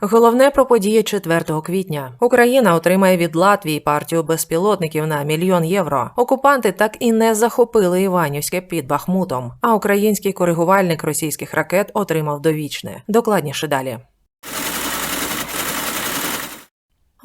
Головне про події 4 квітня. Україна отримає від Латвії партію безпілотників на мільйон євро. Окупанти так і не захопили Іванівське під Бахмутом. А український коригувальник російських ракет отримав довічне. Докладніше далі.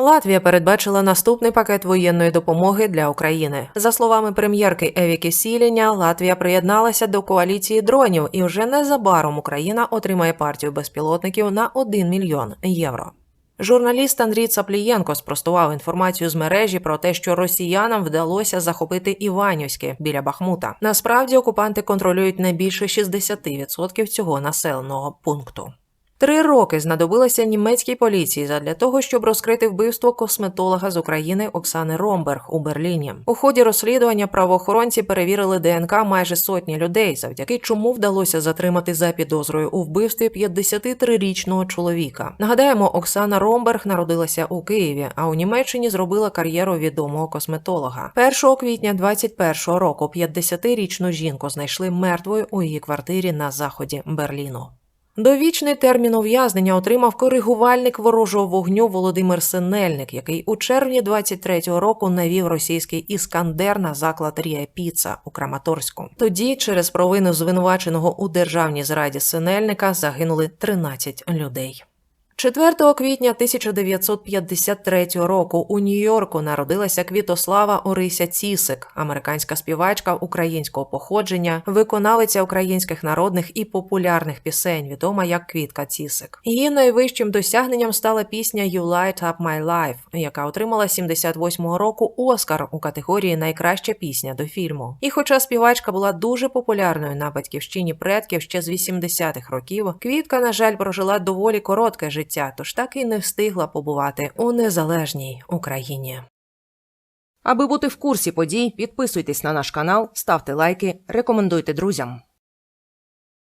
Латвія передбачила наступний пакет воєнної допомоги для України. За словами прем'єрки Евіки Сіленя, Латвія приєдналася до коаліції дронів, і вже незабаром Україна отримає партію безпілотників на 1 мільйон євро. Журналіст Андрій Цаплієнко спростував інформацію з мережі про те, що росіянам вдалося захопити Іванівське біля Бахмута. Насправді окупанти контролюють не більше 60% цього населеного пункту. Три роки знадобилося німецькій поліції задля того, щоб розкрити вбивство косметолога з України Оксани Ромберг у Берліні. У ході розслідування правоохоронці перевірили ДНК майже сотні людей, завдяки чому вдалося затримати за підозрою у вбивстві 53-річного чоловіка. Нагадаємо, Оксана Ромберг народилася у Києві, а у Німеччині зробила кар'єру відомого косметолога. 1 квітня 21-го року 50-річну жінку знайшли мертвою у її квартирі на заході Берліну. Довічний термін ув'язнення отримав коригувальник ворожого вогню Володимир Синельник, який у червні 23-го року навів російський іскандер на заклад Рія Піца у Краматорську. Тоді, через провину звинуваченого у державній зраді Синельника, загинули 13 людей. 4 квітня 1953 року у Нью-Йорку народилася Квітослава Орися Цісик, американська співачка українського походження, виконавиця українських народних і популярних пісень, відома як Квітка Цісик. Її найвищим досягненням стала пісня «You Light Up My Life», яка отримала 78-го року Оскар у категорії Найкраща пісня до фільму. І хоча співачка була дуже популярною на батьківщині предків ще з 80-х років, Квітка, на жаль, прожила доволі коротке життя, тож так і не встигла побувати у незалежній Україні. Аби бути в курсі подій, підписуйтесь на наш канал, ставте лайки, рекомендуйте друзям.